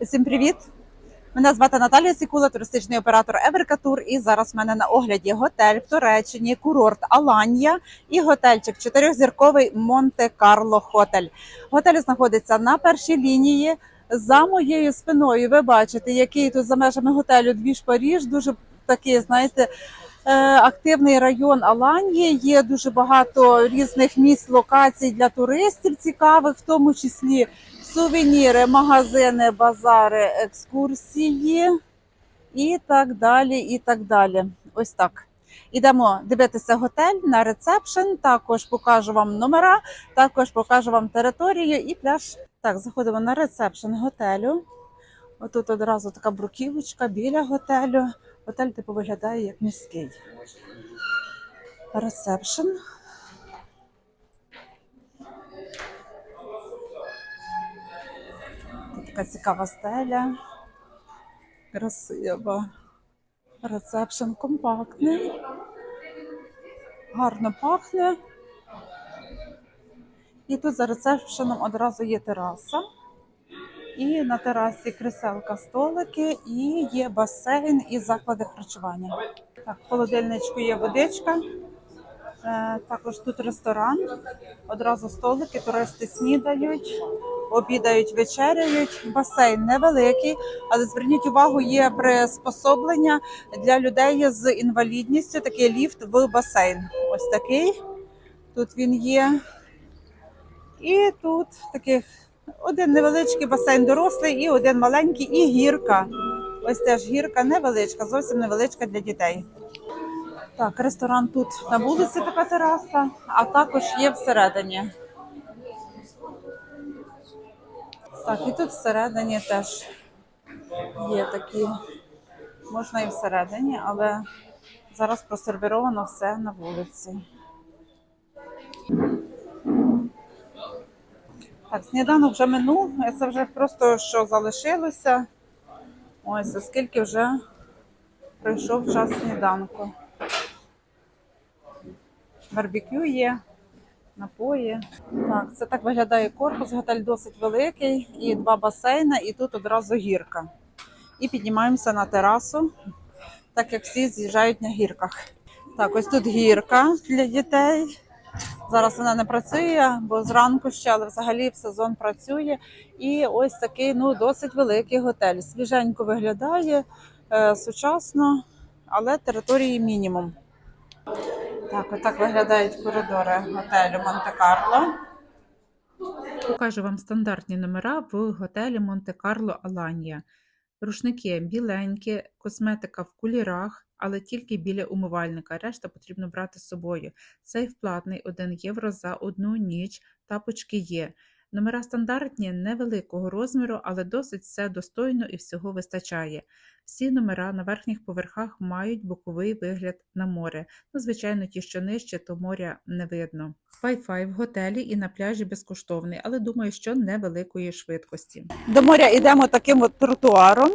Всім привіт! Мене звати Наталія Сікула, туристичний оператор Еверкатур. І зараз в мене на огляді готель в Туреччині, курорт Аланія і готельчик чотирьохзірковий Монте-Карло Хотель. Готель знаходиться на першій лінії. За моєю спиною ви бачите, який тут за межами готелю Двіж Паріж. Дуже такий, знаєте, е, активний район Аланії. Є дуже багато різних місць, локацій для туристів цікавих, в тому числі сувеніри, магазини, базари, екскурсії і так далі. І так далі. Ось так. Ідемо дивитися готель на ресепшн. Також покажу вам номера, також покажу вам територію і пляж. Так, заходимо на ресепшн готелю. Отут одразу така бруківочка біля готелю. Готель типу виглядає як міський. Ресепшн. Така цікава стеля. Красива. Ресепшн компактний. Гарно пахне. І тут за ресепшеном одразу є тераса. І на терасі креселка столики, і є басейн і заклади харчування. Так, в холодильничку є водичка. Е, також тут ресторан. Одразу столики, туристи снідають, обідають, вечеряють. Басейн невеликий, але зверніть увагу, є приспособлення для людей з інвалідністю. Такий ліфт в басейн. Ось такий. Тут він є. І тут таких один невеличкий басейн дорослий і один маленький, і гірка. Ось теж гірка невеличка, зовсім невеличка для дітей. Так, ресторан тут на вулиці така тераса, а також є всередині. Так, і тут всередині теж є такі. Можна і всередині, але зараз просервіровано все на вулиці. Так, сніданок вже минув. Це вже просто що залишилося. Ось, оскільки вже прийшов час сніданку. Барбекю є, напої. Так, це так виглядає корпус. Готель досить великий, і два басейни, і тут одразу гірка. І піднімаємося на терасу, так як всі з'їжджають на гірках. Так, ось тут гірка для дітей. Зараз вона не працює, бо зранку ще, але взагалі в сезон працює. І ось такий ну, досить великий готель. Свіженько виглядає, е, сучасно, але території мінімум. Так, отак виглядають коридори готелю Монте-Карло. Покажу вам стандартні номера в готелі Монте-Карло Аланія. Рушники біленькі, косметика в кулірах, але тільки біля умивальника. Решта потрібно брати з собою. Сейф платний 1 євро за одну ніч, тапочки є. Номера стандартні, невеликого розміру, але досить все достойно і всього вистачає. Всі номера на верхніх поверхах мають боковий вигляд на море. Ну, звичайно, ті, що нижче, то моря не видно. Wi-Fi в готелі і на пляжі безкоштовний, але думаю, що невеликої швидкості. До моря йдемо таким от тротуаром,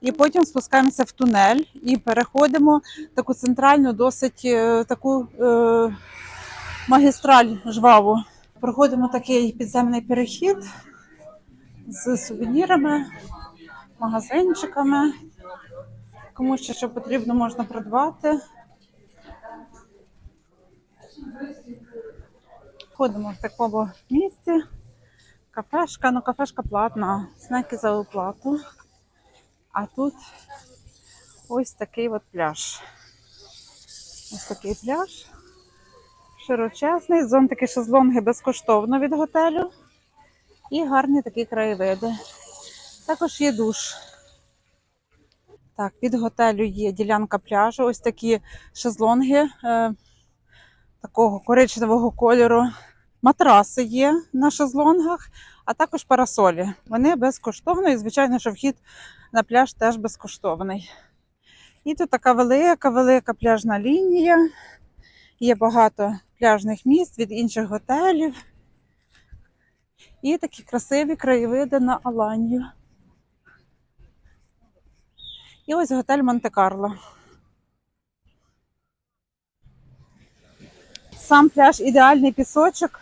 і потім спускаємося в тунель і переходимо таку центральну, досить е, таку е, магістраль жваву. Проходимо такий підземний перехід з сувенірами, магазинчиками. Кому ще що потрібно, можна придбати. Ходимо в такому місці. Кафешка, ну кафешка платна, снеки за оплату. А тут ось такий от пляж. Ось такий пляж. Широчезний, зонтики шезлонги безкоштовно від готелю. І гарні такі краєвиди. Також є душ. Так, від готелю є ділянка пляжу. Ось такі шезлонги е, такого коричневого кольору. Матраси є на шезлонгах, а також парасолі. Вони безкоштовні, і, звичайно, що вхід на пляж теж безкоштовний. І тут така велика, велика пляжна лінія. Є багато пляжних місць від інших готелів. І такі красиві краєвиди на Аланію. І ось готель Монте-Карло. Сам пляж ідеальний пісочок,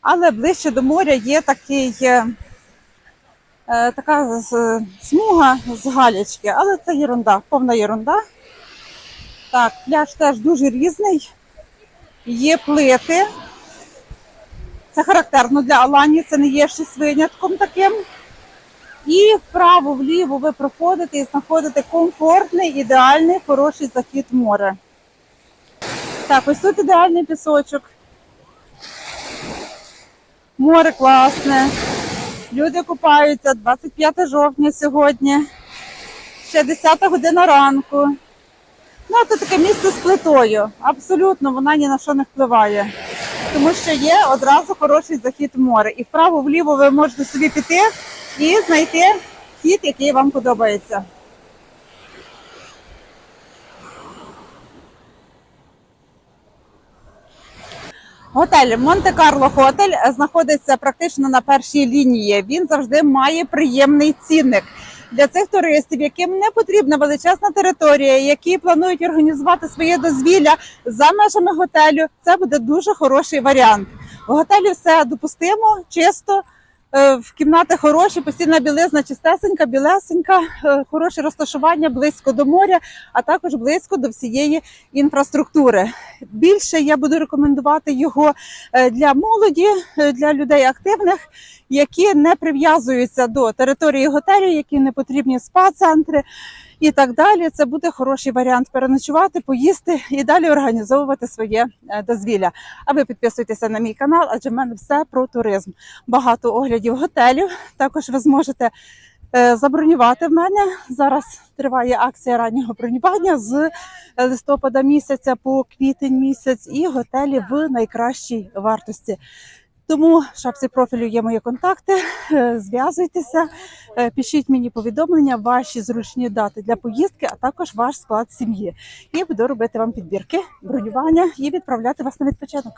але ближче до моря є такий е, е, така смуга з галячки, але це єрунда, повна єрунда. Так, пляж теж дуже різний. Є плити. Це характерно для Аланії, це не є щось винятком таким. І вправо-вліво ви проходите і знаходите комфортний, ідеальний, хороший захід в море. Так, ось тут ідеальний пісочок. Море класне. Люди купаються 25 жовтня сьогодні. Ще 10 година ранку. Ну, це таке місце з плитою. Абсолютно вона ні на що не впливає. Тому що є одразу хороший захід в море. І вправо-вліво ви можете собі піти і знайти хід, який вам подобається. Готель Монте-Карло Хотель знаходиться практично на першій лінії. Він завжди має приємний цінник. Для цих туристів, яким не потрібна величезна територія, які планують організувати своє дозвілля за межами готелю, це буде дуже хороший варіант. В готелі все допустимо, чисто. Е, В кімнати хороші, постільна білизна, чистесенька, білесенька, е, хороше розташування близько до моря, а також близько до всієї інфраструктури. Більше я буду рекомендувати його е, для молоді, для людей активних, які не прив'язуються до території готелю, які не потрібні спа-центри і так далі. Це буде хороший варіант переночувати, поїсти і далі організовувати своє е, дозвілля. А ви підписуйтеся на мій канал, адже в мене все про туризм. Багато оглядів готелів. Також ви зможете. е, Забронювати в мене зараз триває акція раннього бронювання з листопада місяця по квітень місяць, і готелі в найкращій вартості. Тому в шапці профілю є мої контакти. е, Зв'язуйтеся, е, пишіть мені повідомлення, ваші зручні дати для поїздки, а також ваш склад сім'ї. І буду робити вам підбірки, бронювання і відправляти вас на відпочинок.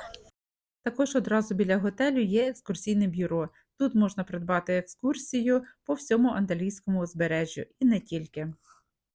Також одразу біля готелю є екскурсійне бюро. Тут можна придбати екскурсію по всьому андалійському узбережжю і не тільки.